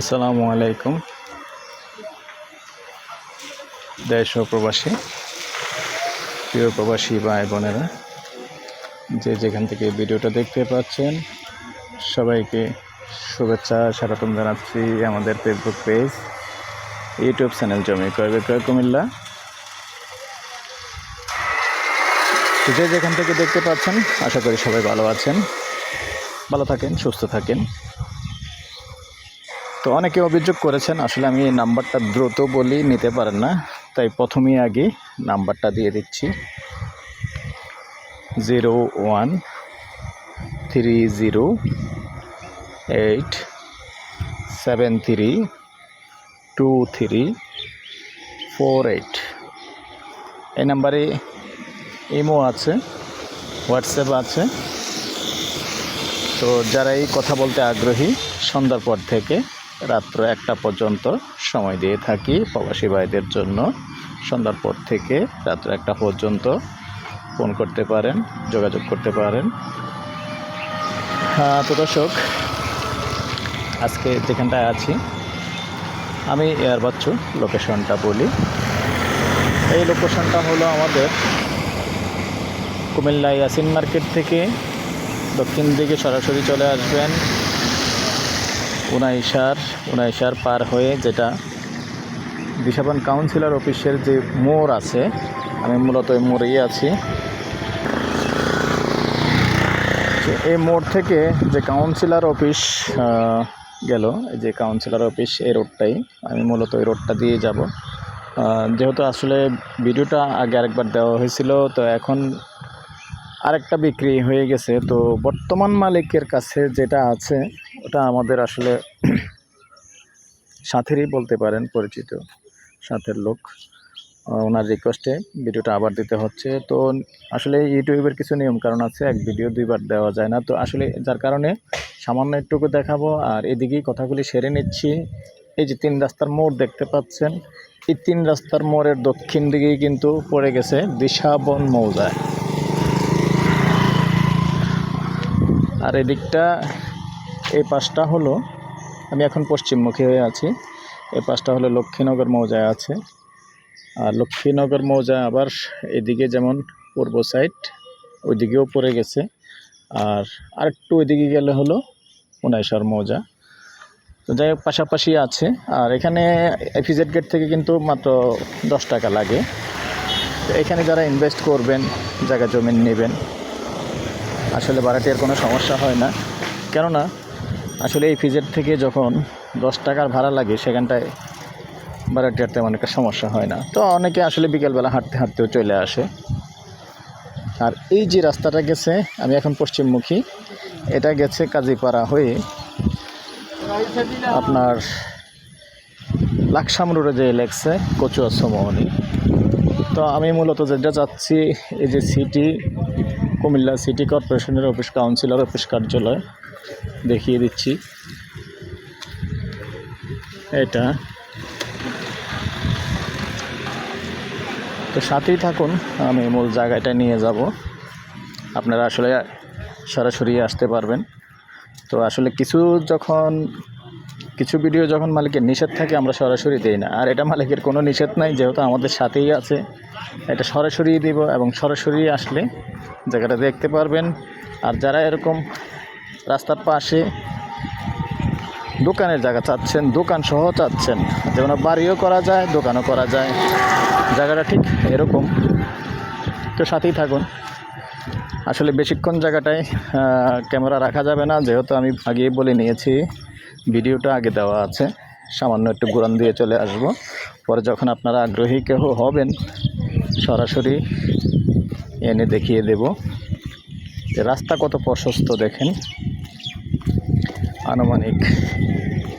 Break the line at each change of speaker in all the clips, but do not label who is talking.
আসসালামু আলাইকুম। দেশ প্রবাসী, প্রিয় প্রবাসী ভাই বোনেরা, যে যেখান থেকে ভিডিওটা দেখতে পাচ্ছেন, সবাইকে শুভেচ্ছা, স্বাগতম জানাচ্ছি আমাদের ফেসবুক পেজ ইউটিউব চ্যানেল জমি ক্রয় বিক্রয় কুমিল্লা। যে যেখান থেকে দেখতে পাচ্ছেন, আশা করি সবাই ভালো আছেন, ভালো থাকেন, সুস্থ থাকেন। তো অনেকে অভিযোগ করেছেন, আসলে আমি এই নাম্বারটা দ্রুত বলি, নিতে পারেন না। তাই প্রথমেই আগে নাম্বারটা দিয়ে দিচ্ছি। Zero one three zero eight seven three two three four eight. এই নাম্বারে ইমো আছে, হোয়াটসঅ্যাপ আছে। তো যারা এই কথা বলতে আগ্রহী, সন্ধ্যার পর থেকে রাত্র একটা পর্যন্ত সময় দিয়ে থাকি প্রবাসী ভাইদের জন্য। সন্ধ্যার পর থেকে রাত্র একটা পর্যন্ত ফোন করতে পারেন, যোগাযোগ করতে পারেন। হ্যাঁ তো দর্শক, আজকে যেখানটায় আছি, আমি এয়ার বাচ্চু লোকেশনটা বলি। এই লোকেশনটা হলো আমাদের কুমিল্লা ইয়াসিন মার্কেট থেকে। দক্ষিণ দিকে সরাসরি চলে আসবেন। উনাইশার উনাইশার পার হয়ে যেটা দিশাপান কাউন্সিলর অফিসের যে মোড় আছে, আমি মূলত এই মোড়েই আছি। এই মোড় থেকে যে কাউন্সিলর অফিস গেল, এই যে কাউন্সিলর অফিস, এই রোডটাই, আমি মূলত এই রোডটা দিয়ে যাব। যেহেতু আসলে ভিডিওটা আগে আরেকবার দেওয়া হয়েছিল, তো এখন আরেকটা বিক্রি হয়ে গেছে। তো বর্তমান মালিকের কাছে যেটা আছে ওটা আমাদের আসলে সাথেরই বলতে পারেন পরিচিত সাথের লোক। ওনার রিকোয়েস্টে ভিডিওটা আবার দিতে হচ্ছে। তো আসলে ইউটিউবের কিছু নিয়ম কারণ আছে, এক ভিডিও দুইবার দেওয়া যায় না। তো আসলে যার কারণে সামান্য একটুকু দেখাবো আর এদিকেই কথাগুলি সেরে নিচ্ছি। এই যে তিন রাস্তার মোড় দেখতে পাচ্ছেন, এই তিন রাস্তার মোড়ের দক্ষিণ দিকেই কিন্তু পড়ে গেছে দিশাবন মৌজায়। আর এদিকটা এই পাশটা হলো, আমি এখন পশ্চিমমুখী হয়ে আছি, এই পাশটা হলো লক্ষ্মীনগর মৌজায় আছে। আর লক্ষ্মীনগর মৌজা আবার এদিকে যেমন পূর্ব সাইড, ওইদিকেও পড়ে গেছে। আর আরেকটু ওইদিকে গেলে হলো উনাইশর মৌজা। তো যাই হোক, পাশাপাশি আছে। আর এখানে এফিজেড গেট থেকে কিন্তু মাত্র দশ টাকা লাগে। তো এখানে যারা ইনভেস্ট করবেন, জায়গা জমিন নেবেন, আসলে ভাড়াটিয়ার কোনো সমস্যা হয় না। কেননা আসলে এই ফিজের থেকে যখন দশ টাকার ভাড়া লাগে, সেখানটায় ভাড়াটিয়ার হাঁটতে অনেকটা সমস্যা হয় না। তো অনেকে আসলে বিকেলবেলা হাঁটতে হাঁটতেও চলে আসে। আর এই যে রাস্তাটা গেছে, আমি এখন পশ্চিমমুখী, এটা গেছে কাজীপাড়া হয়ে আপনার লাকসাম রোডে যে লেগছে কচুয়া সমনি তো আমি মূলত যেটা চাচ্ছি, এই যে সিটি কুমিল্লা সিটি কর্পোরেশনের অফিস কাউন্সিলর, অফিস কার্যালয়। দেখিয়ে দিচ্ছি। এটা। তো সাথেই থাকুন, আমি মূল জায়গাটা নিয়ে যাব। আপনারা আসলে সরাসরি আসতে পারবেন। তো আসলে কিছু যখন কিছু ভিডিও যখন মালিকের নিষেধ থাকে, আমরা সরাসরি দিই না। আর এটা মালিকের কোনো নিষেধ নাই, যেহেতু আমাদের সাথেই আছে। এটা সরাসরি দিব এবং সরাসরি আসলে জায়গাটা দেখতে পারবেন। আর যারা এরকম রাস্তার পাশে দোকানের জায়গা চাচ্ছেন, দোকান সহ চাচ্ছেন, যেমন বাড়িও করা যায়, দোকানও করা যায়, জায়গাটা ঠিক এরকম। তো সাথেই থাকুন। আসলে বেশিক্ষণ জায়গাটায় ক্যামেরা রাখা যাবে না, যেহেতু আমি আগেই বলে নিয়েছি। ভিডিওটা আগে দেওয়া আছে। সামান্য একটু ঘুরান দিয়ে চলে আসব। পরে যখন আপনারা আগ্রহী কেহ হবেন, সরাসরি এনে দেখিয়ে দেব। রাস্তা কত প্রশস্ত দেখেন। আনুমানিক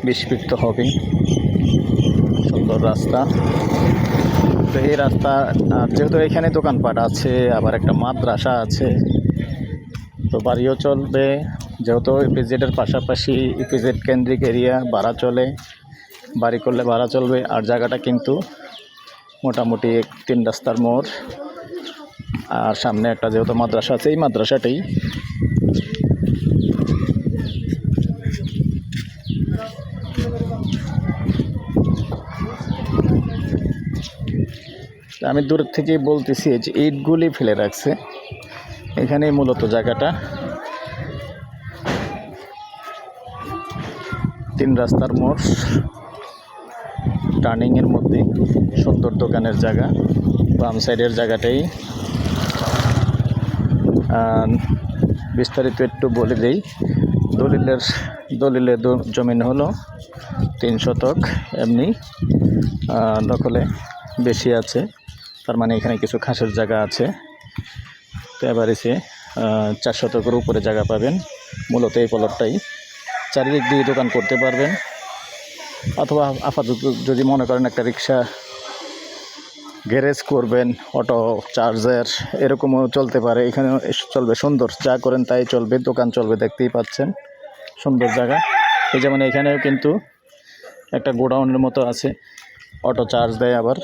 বিশ হবেই। সুন্দর রাস্তা। তো এই রাস্তা যেহেতু এখানে দোকানপাট আছে, আবার একটা মাদ্রাসা আছে, তো বাড়িও চলবে। যেহেতু ইপিজেডের পাশাপাশি ইপিজেড কেন্দ্রিক এরিয়া ভাড়া চলে, বাড়ি করলে ভাড়া চলবে, আর জায়গাটা কিন্তু মোটামুটি তিন রাস্তার মোড়। আর সামনে একটা যেহেতু মাদ্রাসা আছে, এই মাদ্রাসাটাই। আমি দূর থেকে বলতেছি যে ইটগুলি ফেলে রাখছে, এখানেই মূলত জায়গাটা। তিন রাস্তার মোড়। টার্নিংয়ের মধ্যে সুন্দর দোকানের জায়গা, বাম সাইডের জায়গাটাই। বিস্তারিত একটু বলে দেই, দলিলের দলিলের জমিন হলো তিন শতক এমনি দখলে বেশি আছে, তার মানে এখানে কিছু খাসের জায়গা আছে। তো এবার এসে চার শতকের উপরে জায়গা পাবেন, মূলত এই প্লটটাই চারিদিক দিয়ে দোকান করতে পারবেন। অথবা আপাতত যদি মনে করেন একটা রিক্সা গ্যারেজ করবেন, অটো, চার্জার, এরকমও চলতে পারে। এখানে চলবে সুন্দর, যা করেন তাই চলবে, দোকান চলবে, দেখতেই পাচ্ছেন। সুন্দর জায়গা। এই যেমন এখানেও কিন্তু একটা গোডাউনের মতো আছে, অটো চার্জ দেয় আবার।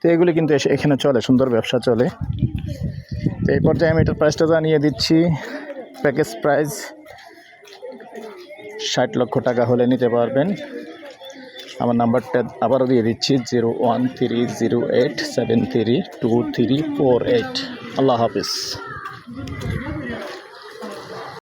তো এগুলি কিন্তু এখানে চলে, সুন্দর ব্যবসা চলে। তো এই পর্যায়ে আমি এটার প্রাইসটা জানিয়ে দিচ্ছি। প্যাকেজ প্রাইস ষাট লক্ষ টাকা হলে নিতে পারবেন। আমার নাম্বারটা আবারও দিয়ে দিচ্ছি, zero one three zero eight seven three two three four eight. আল্লাহ হাফিজ।